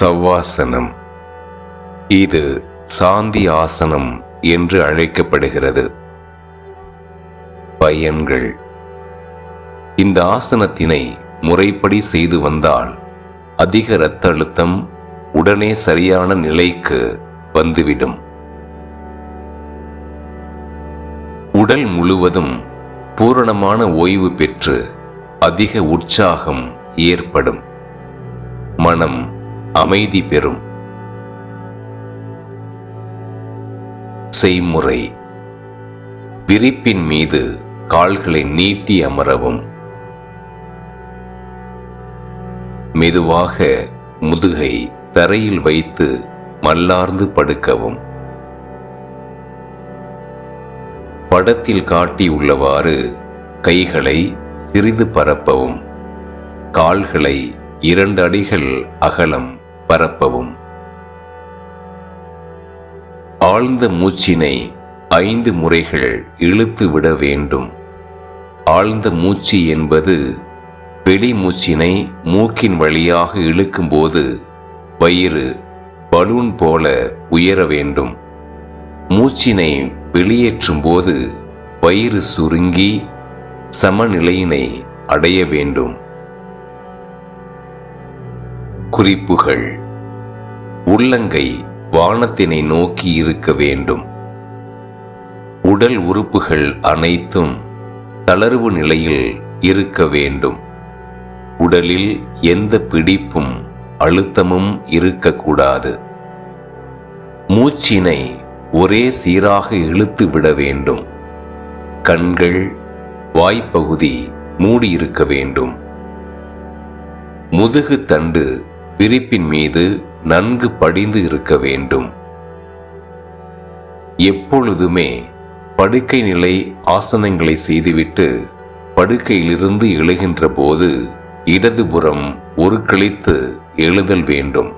சவ்வாசனம். இது சாந்தி ஆசனம் என்று அழைக்கப்படுகிறது. பயன்கள். இந்த ஆசனத்தினை முறைப்படி செய்து வந்தால் அதிக இரத்த அழுத்தம் உடனே சரியான நிலைக்கு வந்துவிடும். உடல் முழுவதும் பூரணமான ஓய்வு பெற்று அதிக உற்சாகம் ஏற்படும். மனம் அமைதி பெறும். செய்முறை. விரிப்பின் மீது கால்களை நீட்டி அமரவும். மெதுவாக முதுகை தரையில் வைத்து மல்லார்ந்து படுக்கவும். படத்தில் காட்டியுள்ளவாறு கைகளை சிறிது பரப்பவும். கால்களை இரண்டு அடிகள் அகலம் பரப்பவும். ஆழ்ந்த மூச்சினை ஐந்து முறைகள் இழுத்து விட வேண்டும். ஆழ்ந்த மூச்சு என்பது வெளி மூச்சினை மூக்கின் வழியாக இழுக்கும்போது வயிறு பலூன் போல உயர வேண்டும். மூச்சினை வெளியேற்றும் போது வயிறு சுருங்கி சமநிலையினை அடைய வேண்டும். குறிப்புகள் உள்ளங்கை வானத்தினை நோக்கி இருக்க வேண்டும். உடல் உறுப்புகள் அனைத்தும் தளர்வு நிலையில் இருக்க வேண்டும். உடலில் எந்த பிடிப்பும் அழுத்தமும் இருக்கக்கூடாது. மூச்சினை ஒரே சீராக இழுத்து விட வேண்டும். கண்கள் வாய்ப்பகுதி மூடியிருக்க வேண்டும். முதுகு தண்டு விரிப்பின் மீது நன்கு படிந்து இருக்க வேண்டும். எப்பொழுதுமே படுக்கை நிலை ஆசனங்களை செய்துவிட்டு படுக்கையிலிருந்து எழுகின்ற போது இடதுபுறம் ஒரு கழித்து எழுதல் வேண்டும்.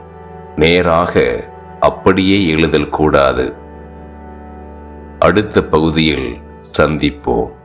நேராக அப்படியே எழுதல் கூடாது. அடுத்த பகுதியில் சந்திப்போம்.